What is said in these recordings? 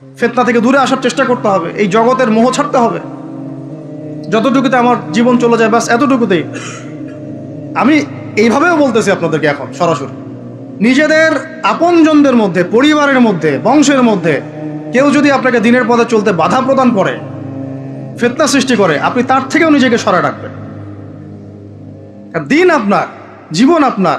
ফেতনা থেকে দূরে আসার চেষ্টা করতে হবে, এই জগতের মোহ ছাড়তে হবে। যতটুকুতে আমার জীবন চলে যায় বাস এতটুকুতেই। আমি এইভাবেও বলতেছি আপনাদেরকে এখন, সরাসরি। নিজেদের আপনজনদের মধ্যে, পরিবারের মধ্যে, বংশের মধ্যে, কেউ যদি আপনাকে দিনের পথে চলতে বাধা প্রদান করে, ফেতনা সৃষ্টি করে, আপনি তার থেকেও নিজেকে সরা রাখবেন। দিন আপনার, জীবন আপনার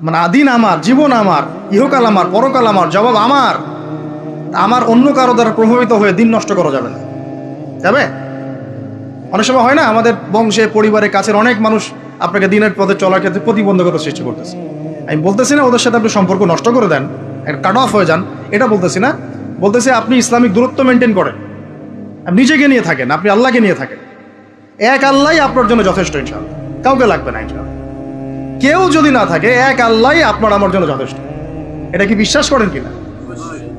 মানে দিন আমার, জীবন আমার, ইহকাল আমার, পরকাল আমার, জবাব আমার। আমার অন্য কারও দ্বারা প্রভাবিত হয়ে দিন নষ্ট করা যাবে না। যাবে? অনেক সময় হয় না, আমাদের বংশে পরিবারে কাছের অনেক মানুষ আপনাকে দিনের পথে চলার ক্ষেত্রে প্রতিবন্ধকতা সৃষ্টি করতেছে। আমি বলতেছি না ওদের সাথে আপনি সম্পর্ক নষ্ট করে দেন কাট অফ হয়ে যান, এটা বলতেছি না। বলতেছি আপনি ইসলামিক দূরত্ব মেনটেন করেন। আপনি নিজেকে নিয়ে থাকেন, আপনি আল্লাহকে নিয়ে থাকেন। এক আল্লাহই আপনার জন্য যথেষ্ট ইনশাআল্লাহ। কাউকে লাগবে না ইনশাআল্লাহ। কেউ যদি না থাকে, এক আল্লাহই আপনার আমার জন্য যথেষ্ট। এটা কি বিশ্বাস করেন কিনা?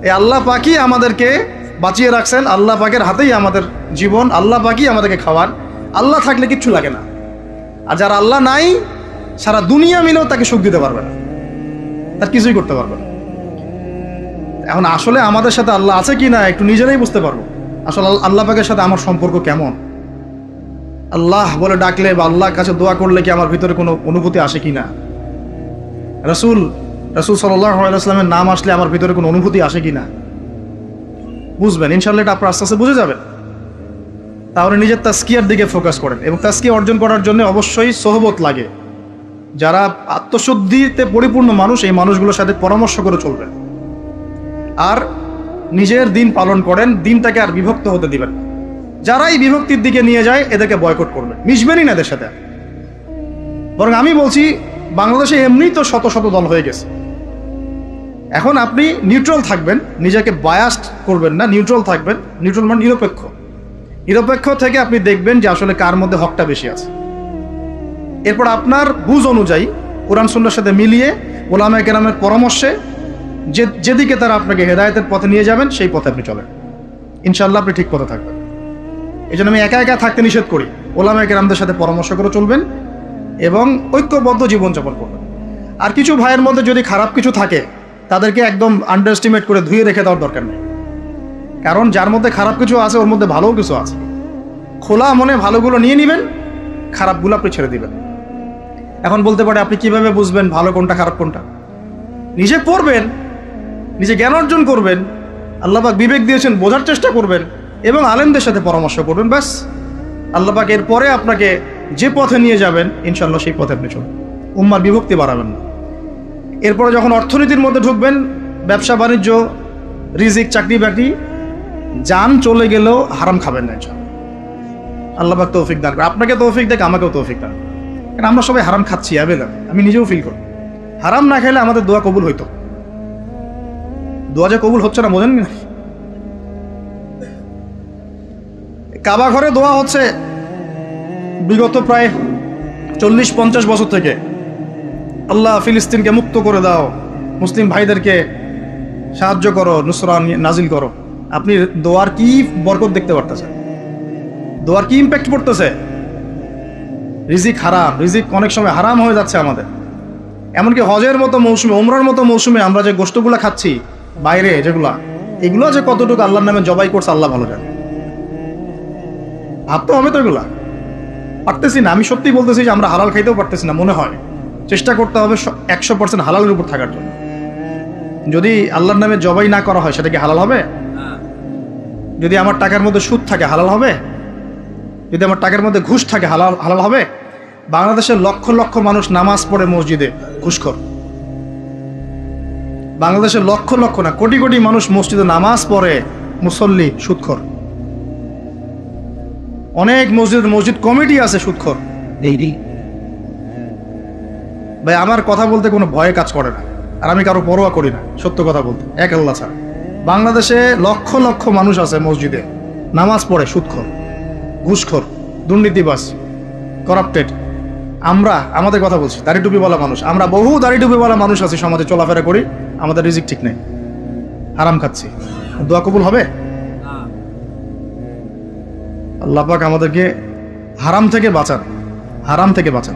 এই আল্লাহ পাকই আমাদেরকে বাঁচিয়ে রাখছেন, আল্লাহ পাকের হাতেই আমাদের জীবন, আল্লাহ পাকই আমাদেরকে খাওয়ান আল্লাহ থাকলে কিচ্ছু লাগে না। আর যার আল্লাহ নাই, সারা দুনিয়া মিলেও তাকে সুখ দিতে পারবে না। তার কিছুই করতে পারবে না। এখন আসলে আমাদের সাথে আল্লাহ আছে কি না, একটু নিজেরাই বুঝতে পারব। আসলে আল- আল্লাহ পাকের সাথে আমার সম্পর্ক কেমন? আল্লাহ বলে ডাকলে বা আল্লাহর কাছে দোয়া করলে কি আমার ভিতরে কোনো অনুভূতি আসে কি না? রসুল রসুল সাল্লামের নাম আসলে আমার ভিতরে কোনো অনুভূতি আসে কি না? বুঝবেন ইনশাল্লাহ এটা আপনার আস্তে আস্তে বুঝে যাবেন। তাহলে নিজের তাস্কিয়ার দিকে ফোকাস করেন এবং তাস্কিয়া অর্জন করার জন্য অবশ্যই সহবত লাগে। যারা আত্মশুদ্ধিতে পরিপূর্ণ মানুষ, এই মানুষগুলোর সাথে পরামর্শ করে চলবেন। আর নিজের দিন পালন করেন, দিনটাকে আর বিভক্ত হতে দিবেন। যারাই বিভক্তির দিকে নিয়ে যায়, এদেরকে বয়কট করবেন। মিশবেনই না এদের সাথে। বরং আমি বলছি, বাংলাদেশে এমনি তো শত শত দল হয়ে গেছে। এখন আপনি নিউট্রাল থাকবেন, নিজেকে বায়াস্ট করবেন না নিউট্রাল থাকবেন নিউট্রাল মানে নিরপেক্ষ। নিরপেক্ষ থেকে আপনি দেখবেন যে আসলে কার মধ্যে হকটা বেশি আছে। এরপর আপনার বুঝ অনুযায়ী কোরআন সুন্নার সাথে মিলিয়ে ওলামা কেরামের পরামর্শে যে, যেদিকে তারা আপনাকে হেদায়তের পথে নিয়ে যাবেন, সেই পথে আপনি চলেন। ইনশাল্লাহ আপনি ঠিক পথে থাকবেন। এই জন্য আমি একা একা থাকতে নিষেধ করি। ওলামা কেরামদের সাথে পরামর্শ করে চলবেন এবং ঐক্যবদ্ধ জীবনযাপন করবেন। আর কিছু ভাইয়ের মধ্যে যদি খারাপ কিছু থাকে তাদেরকে একদম আন্ডার এস্টিমেট করে ধুয়ে রেখে দেওয়ার দরকার নেই। কারণ যার মধ্যে খারাপ কিছু আছে, ওর মধ্যে ভালোও কিছু আছে। খোলা মনে ভালোগুলো নিয়ে নেবেন খারাপগুলো আপনি ছেড়ে দিবেন। এখন বলতে পারে, আপনি কীভাবে বুঝবেন ভালো কোনটা, খারাপ কোনটা? নিজে পড়বেন, নিজে জ্ঞান অর্জন করবেন, আল্লাপাক বিবেক দিয়েছেন, বোঝার চেষ্টা করবেন, এবং আলেমদের সাথে পরামর্শ করবেন, ব্যাস। আল্লাপাক এরপরে আপনাকে যে পথে নিয়ে যাবেন ইনশাল্লাহ সেই পথে আপনি চলুন উম্মার বিভক্তি বাড়াবেন না। এরপরে যখন অর্থনীতির মধ্যে ঢুকবেন, ব্যবসা, বাণিজ্য, রিজিক, চাকরি বাকরি, যান চলে গেলেও হারাম খাবেন না ইনশাল্লাহ আল্লাহবাক তৌফিক দান করে আপনাকে তৌফিক দেখ, আমাকেও তৌফিক দান। কারণ আমরা সবাই হারাম খাচ্ছি অ্যাভেলেবল আমি নিজেও ফিল করি। হারাম না খেলে আমাদের দোয়া কবুল হইতো। দোয়া যে কবুল হচ্ছে না, বোঝেন না? কাবা ঘরে দোয়া হচ্ছে, বিগত প্রায় চল্লিশ পঞ্চাশ বছর থেকে। আল্লাহ ফিলিস্তিনকে মুক্ত করে দাও। মুসলিম ভাইদেরকে সাহায্য করো, নুসরা নাজিল করো। আপনি দোয়ার কি বরকত দেখতে পারতেছেন? দোয়ার কি ইম্প্যাক্ট পড়তেছে? রিজিক হারাম। রিজিক অনেক সময় হারাম হয়ে যাচ্ছে আমাদের। এমনকি হজের মতো মৌসুমে ওমরার মতো মৌসুমে আমরা যে গোষ্ঠগুলো খাচ্ছি, বাইরে যেগুলা, এগুলো যে কতটুকু আল্লাহর নামে জবাই করছে, আল্লাহ ভালো জানে। ভাবতে হবে তো এগুলা। পারতেছি না। আমি সত্যি বলতেছি যে আমরা হালাল খাইতেও পারতেছি না, মনে হয়। চেষ্টা করতে হবে একশো পার্সেন্ট হালালের উপর থাকার জন্য। যদি আল্লাহর নামে জবাই না করা হয়, সেটা কি হালাল হবে? যদি আমার টাকার মধ্যে সুদ থাকে, হালাল হবে? যদি আমার টাকার মধ্যে ঘুষ থাকে, হালাল হালাল হবে? বাংলাদেশের লক্ষ লক্ষ মানুষ নামাজ পড়ে মসজিদে ঘুষখোর বাংলাদেশের লক্ষ লক্ষ না, কোটি কোটি মানুষ মসজিদে নামাজ পড়ে, মুসল্লি সুদখোর অনেক মসজিদ মসজিদ কমিটি আছে সুদখোর ভাই, আমার কথা বলতে কোনো ভয়ে কাজ করে না। আর আমি কারও পরোয়া করি না, সত্য কথা বলতে। এক আল্লাহ ছাড়া। বাংলাদেশে লক্ষ লক্ষ মানুষ আছে মসজিদে। নামাজ পড়ে, সুদখোর, ঘুষখোর দুর্নীতিবাস করাপ্টেড। আমরা, আমাদের কথা বলছি, দাড়ি টুপি বলা মানুষ। আমরা বহু দাড়ি টুপি বলা মানুষ আছি, সমাজে চলাফেরা করি, আমাদের রিজিক ঠিক নেই। হারাম খাচ্ছি। দোয়া কবুল হবে? আল্লাহ পাক আমাদেরকে হারাম থেকে বাঁচান, হারাম থেকে বাঁচান।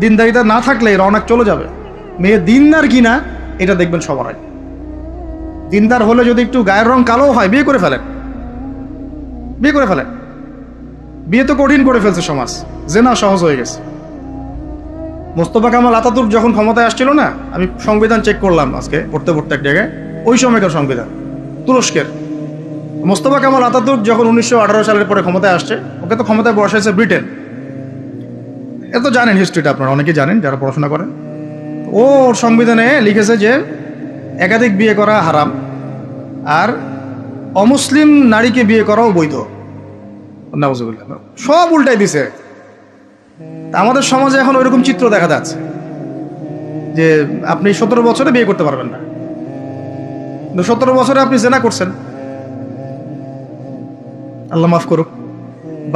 দিনদারিতা না থাকলে রওনাক চলে যাবে। মেয়ে দিনদার কিনা, এটা দেখবেন সবার দিনদার হলে যদি একটু গায়ের রং কালো হয়, বিয়ে করে ফেলেন। বিয়ে করে ফেলেন। বিয়ে তো কঠিন করে ফেলছে সমাজ। জেনা সহজ হয়ে গেছে। মোস্তফা কামাল আতাতুর্ক যখন ক্ষমতায় আসছিল না, আমি সংবিধান চেক করলাম আজকে, পড়তে পড়তে এক জায়গায়। ওই সময়কার সংবিধান, তুরস্কের। মোস্তফা কামাল আতাতুর্ক যখন উনিশশো আঠারো সালের পরে ক্ষমতায় আসছে, ওকে তো ক্ষমতায় বসাইছে ব্রিটেন। এ তো জানেন হিস্ট্রিটা আপনারা অনেকে জানেন যারা পড়াশোনা করেন। ও ওর সংবিধানে লিখেছে যে, একাধিক বিয়ে করা হারাম, আর অমুসলিম নারীকে বিয়ে করাও বৈধ। সব উল্টাই দিছে। আমাদের সমাজে এখন ওইরকম চিত্র দেখা যাচ্ছে, যে আপনি সতেরো বছরে বিয়ে করতে পারবেন না। সতেরো বছরে আপনি জেনা করছেন। আল্লাহ মাফ করুক।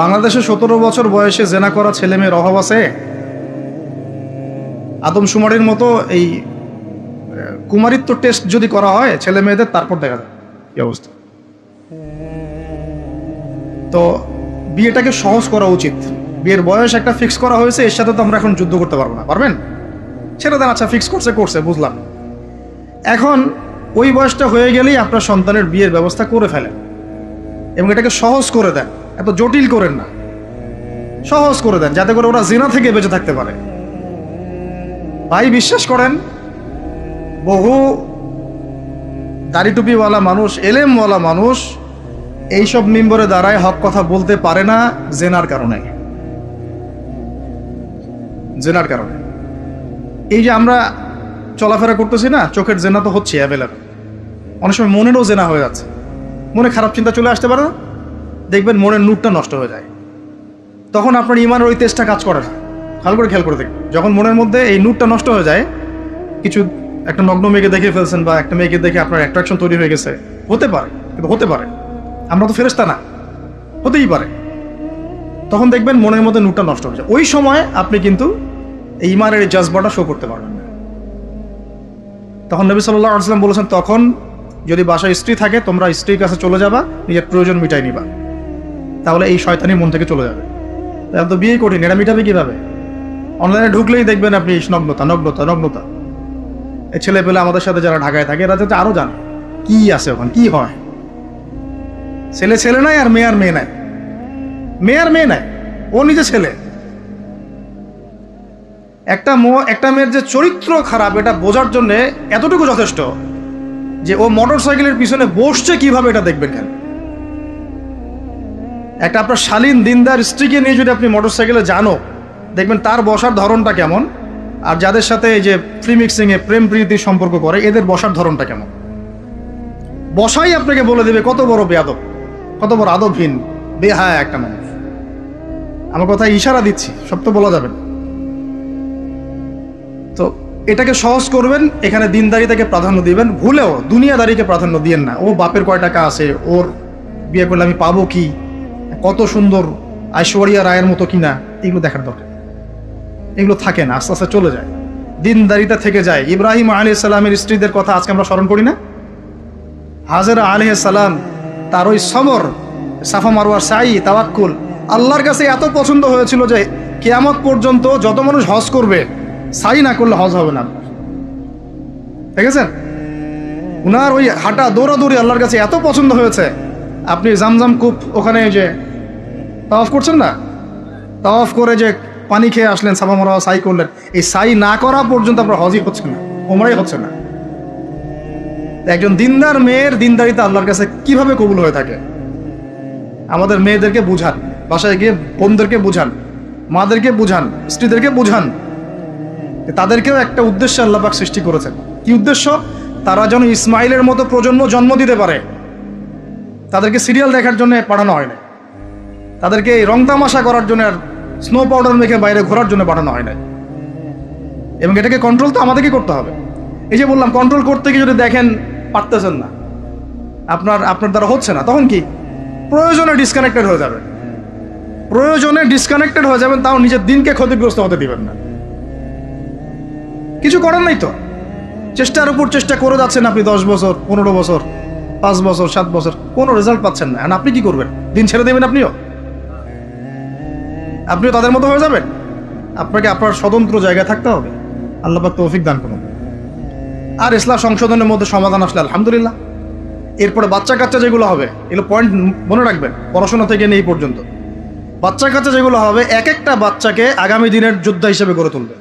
বাংলাদেশে সতেরো বছর বয়সে জেনা করা ছেলে মেয়ের অভাব আছে? আদমশুমারির মতো এই কুমারিত্ব টেস্ট যদি করা হয় ছেলে মেয়েদের তারপর দেখা যায় কি অবস্থা? তো বিয়েটাকে সহজ করা উচিত। বিয়ের বয়স একটা ফিক্স করা হয়েছে, এর সাথে তো আমরা এখন যুদ্ধ করতে পারব না, পারবেন? সেটা দেন আচ্ছা ফিক্স করছে করছে, বুঝলাম। এখন ওই বয়সটা হয়ে গেলেই আপনার সন্তানের বিয়ের ব্যবস্থা করে ফেলেন। এবং এটাকে সহজ করে দেন। এত জটিল করেন না। সহজ করে দেন, যাতে করে ওরা জিনা থেকে বেঁচে থাকতে পারে। ভাই, বিশ্বাস করেন, বহু দাড়ি টুপিওয়ালা মানুষ, এলেমওয়ালা মানুষ এইসব মিম্বরে দাঁড়ায় হক কথা বলতে পারে না জেনার কারণে। জেনার কারণে। এই যে আমরা চলাফেরা করতেছি না, চোখের জেনা তো হচ্ছে অ্যাভেলেবল অনেক সময় মনেরও জেনা হয়ে যাচ্ছে। মনে খারাপ চিন্তা চলে আসতে পারে না? দেখবেন মনের নূরটা নষ্ট হয়ে যায়। তখন আপনার ইমানের ওই তেজটা কাজ করে না। ভালো করে খেয়াল করে দেখবেন যখন মনের মধ্যে এই নূরটা নষ্ট হয়ে যায়, কিছু একটা নগ্ন মেয়েকে দেখে ফেলছেন বা একটা মেয়েকে দেখে আপনার অ্যাট্রাকশন তৈরি হয়ে গেছে, হতে পারে, কিন্তু হতে পারে। আমরা তো ফেরেস্তা না, হতেই পারে। তখন দেখবেন মনের মধ্যে নূরটা নষ্ট হয়ে যায়। ওই সময় আপনি কিন্তু এই ইমানের এই জাজবাটা শো করতে পারবেন না। তখন নবী সাল্লাহ আসলাম বলেছেন, তখন যদি বাসায় স্ত্রী থাকে, তোমরা স্ত্রীর কাছে চলে যাবা, নিজের প্রয়োজন মিটাই নিবা। তাহলে এই শয়তানি মন থেকে চলে যাবে। তাহলে তো বিয়ে কঠিন, এটা মিটাবে কীভাবে? অনলাইনে ঢুকলেই দেখবেন আপনি নগ্নতা নগ্নতা নগ্নতা। এই ছেলে পেলে আমাদের সাথে যারা ঢাকায় থাকে, এরা যাতে আরও জানে, কি আছে ওখানে, কি হয়। ছেলে ছেলে নাই আর মেয়ে আর মেয়ে নাই। মেয়ে আর মেয়ে নাই, ও নিজে ছেলে। একটা মো- একটা মেয়ের যে চরিত্র খারাপ, এটা বোঝার জন্য এতটুকু যথেষ্ট যে ও মোটর সাইকেলের পিছনে বসছে কীভাবে, এটা দেখবেন কেন? একটা আপনার শালীন দিনদার স্ত্রীকে নিয়ে যদি আপনি মোটর সাইকেলে জানো দেখবেন তার বসার ধরনটা কেমন, আর যাদের সাথে এই যে ফ্রি মিক্সিংয়ে প্রেম প্রীতির সম্পর্ক করে, এদের বসার ধরনটা কেমন? বসাই আপনাকে বলে দেবে, কত বড় বেয়াদব, কত বড় আদবহীন, বেহায়া একটা মানুষ। আমার কথা ইশারা দিচ্ছি, সব তো বলা যাবে তো এটাকে সহজ করবেন, এখানে দিনদারিতাকে প্রাধান্য দিবেন, ভুলেও দুনিয়াদারিকে প্রাধান্য দিয়েন না। ও বাপের কয় টাকা আছে, ওর বিয়ে করলে আমি পাবো কি? কত সুন্দর ঐশ্বরিয়া রায়ের মতো কিনা, এগুলো দেখার দরকার। এগুলো থাকে না, আস্তে আস্তে চলে যায়। দিনদারিতা থেকে যায়। ইব্রাহিম আলী সালামের স্ত্রীদের কথা আজকে আমরা স্মরণ করি না? হাজরা আলী সালাম, তার ওই সমর, সাফা মারোয়ার সাই তাওয়াক্কুল, আল্লাহর কাছে এত পছন্দ হয়েছিল যে কেয়ামত পর্যন্ত যত মানুষ হজ করবে, সাই না করলে হজ হবে না। ঠিক আছে উনার ওই হাঁটা, দৌড়াদৌড়ি আল্লাহর কাছে এত পছন্দ হয়েছে। আপনি জামজাম কূপ ওখানে যে তাওয়াফ করছেন না? তাওয়াফ করে যে পানি খেয়ে আসলেন, সাফা মারা সাই করলেন। এই সাই না করা পর্যন্ত আপনার হজই হচ্ছে না ওমরাই হচ্ছে না। একজন দিনদার মেয়ের দিনদারিতা আল্লাহর কাছে কীভাবে কবুল হয়ে থাকে? আমাদের মেয়েদেরকে বুঝান, বাসায় গিয়ে বোনদেরকে বুঝান, মাদেরকে বুঝান, স্ত্রীদেরকে বুঝান। তাদেরকেও একটা উদ্দেশ্যে আল্লাহবাক সৃষ্টি করেছেন। কি উদ্দেশ্য? তারা যেন ইসমাইলের মতো প্রজন্ম জন্ম দিতে পারে। তাদেরকে সিরিয়াল দেখার জন্য পাঠানো হয় না তাদেরকে এই রং তামাশা করার জন্য আর স্নো পাউডার মেখে বাইরে ঘোরার জন্য পাঠানো হয় না এবং এটাকে কন্ট্রোল তো আমাদেরকে করতে হবে। এই যে বললাম কন্ট্রোল করতে গিয়ে যদি দেখেন পারতেছেন না, আপনার আপনার দ্বারা হচ্ছে না, তখন কি? প্রয়োজনে ডিসকানেক্টেড হয়ে যাবে প্রয়োজনে ডিসকানেক্টেড হয়ে যাবেন, তাও নিজের দিনকে ক্ষতিগ্রস্ত হতে দিবেন না। কিছু করার নাই তো। চেষ্টার উপর চেষ্টা করে যাচ্ছেন আপনি দশ বছর, পনেরো বছর, পাঁচ বছর, সাত বছর, কোনো রেজাল্ট পাচ্ছেন না। আপনি কি করবেন? দিন ছেড়ে দেবেন আপনিও? আপনিও তাদের মতো হয়ে যাবেন? আপনাকে আপনার স্বতন্ত্র জায়গায় থাকতে হবে। আল্লাহ পাক তৌফিক দান করুন। আর ইসলাম সংশোধনের মধ্যে সমাধান আসলে আলহামদুলিল্লাহ। এরপরে বাচ্চা কাচ্চা যেগুলো হবে, এগুলো পয়েন্ট মনে রাখবেন, পড়াশোনা থেকে নেই পর্যন্ত। বাচ্চা কাচ্চা যেগুলো হবে এক একটা বাচ্চাকে আগামী দিনের যোদ্ধা হিসেবে গড়ে তুলবে।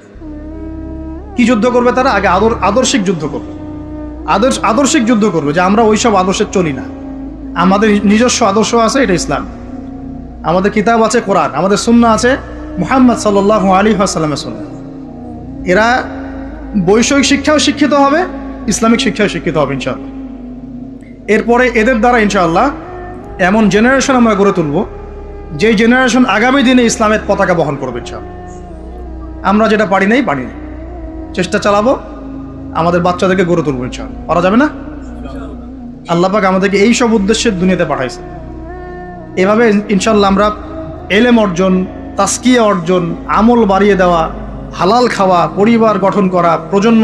কি যুদ্ধ করবে তারা? আগে আদর, আদর্শিক যুদ্ধ করবে। আদর্শ, আদর্শিক যুদ্ধ করবে যে আমরা ওইসব আদর্শে চলি না। আমাদের নিজস্ব আদর্শ আছে, এটা ইসলাম। আমাদের কিতাব আছে কোরআন, আমাদের সুন্না আছে মুহাম্মদ সাল্লাহ আলী আসাল্লামের সুন্না এরা বৈষয়িক শিক্ষাও শিক্ষিত হবে, ইসলামিক শিক্ষাও শিক্ষিত হবে ইনশাআল্লাহ। এরপরে এদের দ্বারা ইনশাআল্লাহ এমন জেনারেশন আমরা গড়ে তুলব যে জেনারেশন আগামী দিনে ইসলামের পতাকা বহন করবে ইনশাআল্লাহ। আমরা যেটা পারি নাই, পারি চেষ্টা চালাবো, আমাদের বাচ্চাদেরকে গড়ে তুলবো ইনশাআল্লাহ। পারা যাবে না? আল্লাহ পাক আমাদেরকে এই সব উদ্দেশ্যে দুনিয়াতে পাঠাইছে। এভাবে ইনশাল্লাহ আমরা এলেম অর্জন, তাস্কিয়া অর্জন, আমল বাড়িয়ে দেওয়া, হালাল খাওয়া, পরিবার গঠন করা, প্রজন্ম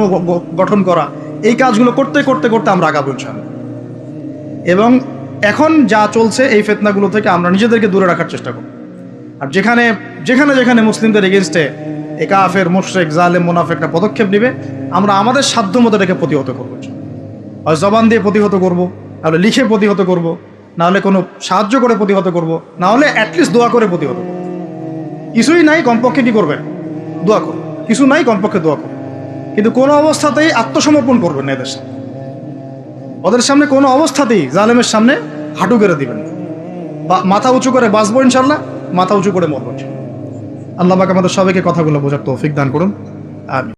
গঠন করা, এই কাজগুলো করতে করতে করতে আমরা আগাবো ইনশাল্লাহ। এবং এখন যা চলছে এই ফেতনাগুলো থেকে আমরা নিজেদেরকে দূরে রাখার চেষ্টা করব। আর যেখানে যেখানে যেখানে মুসলিমদের এগেনস্টে এ কাফের, মোশরেক, জালেম, মোনাফেকরা পদক্ষেপ নেবে, আমরা আমাদের সাধ্য মতো রেখে প্রতিহত করব। হয় জবান দিয়ে প্রতিহত করব, তাহলে লিখে প্রতিহত করব। নাহলে কোনো সাহায্য করে প্রতিহত করব। নাহলে অ্যাটলিস্ট দোয়া করে প্রতিহত কিছুই নাই, কমপক্ষে কি করবেন? দোয়া করুন। কিছু নাই, কমপক্ষে দোয়া করুন। কিন্তু কোনো অবস্থাতেই আত্মসমর্পণ করবেন না এদের সামনে। ওদের সামনে কোনো অবস্থাতেই জালেমের সামনে হাঁটু গেড়ে দিবেন না। বা মাথা উঁচু করে বাঁচবো ইনশাল্লাহ মাথা উঁচু করে মরবো। আল্লাহ পাক আমাদের সবাইকে কথাগুলো বোঝার তৌফিক দান করুন। আমি